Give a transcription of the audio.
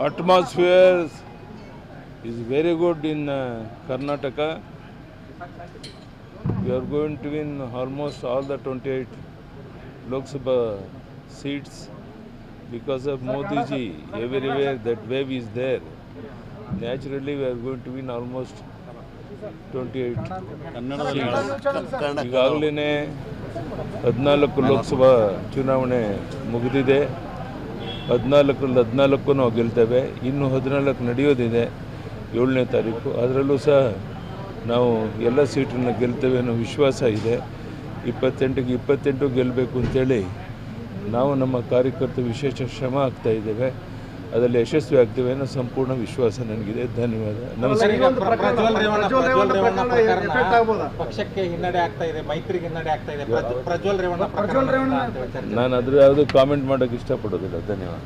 atmosphere is very good in uh, Karnataka. We are going to win almost all the 28 Lok Sabha seats because of Modi ji. Everywhere that wave is there. Naturally, we are going to win almost 28 ಈಗಾಗಲೇ ಹದಿನಾಲ್ಕು ಲೋಕಸಭಾ ಚುನಾವಣೆ ಮುಗಿದಿದೆ ಹದಿನಾಲ್ಕರಲ್ಲಿ ಹದಿನಾಲ್ಕು ನಾವು ಗೆಲ್ತೇವೆ. ಇನ್ನು ಹದಿನಾಲ್ಕು ನಡೆಯೋದಿದೆ ಏಳನೇ ತಾರೀಕು. ಅದರಲ್ಲೂ ಸಹ ನಾವು ಎಲ್ಲ ಸೀಟನ್ನು ಗೆಲ್ತೇವೆ ಅನ್ನೋ ವಿಶ್ವಾಸ ಇದೆ. ಇಪ್ಪತ್ತೆಂಟಿಗೆ ಇಪ್ಪತ್ತೆಂಟು ಗೆಲ್ಲಬೇಕು ಅಂತೇಳಿ ನಾವು ನಮ್ಮ ಕಾರ್ಯಕರ್ತರು ವಿಶೇಷ ಶ್ರಮ ಆಗ್ತಾ ಇದ್ದೇವೆ. ಅದರಲ್ಲಿ ಯಶಸ್ವಿ ಆಗ್ತೇವೆ ಅನ್ನೋ ಸಂಪೂರ್ಣ ವಿಶ್ವಾಸ ನನಗಿದೆ. ಧನ್ಯವಾದ. ನಮಸ್ಕಾರ. ಪ್ರಜ್ವಲ್ ರೇವಣ್ಣ ಪಕ್ಷಕ್ಕೆ ಹಿನ್ನಡೆ ಆಗ್ತಾ ಇದೆ ಮೈತ್ರಿಗೆ ಹಿನ್ನಡೆ ಆಗ್ತಾ ಇದೆ. ಪ್ರಜ್ವಲ್ ರೇವಣ್ಣ. ನಾನು ಅದ್ರ ಯಾವುದು ಕಾಮೆಂಟ್ ಮಾಡೋಕೆ ಇಷ್ಟಪಡೋದಿಲ್ಲ. ಧನ್ಯವಾದ.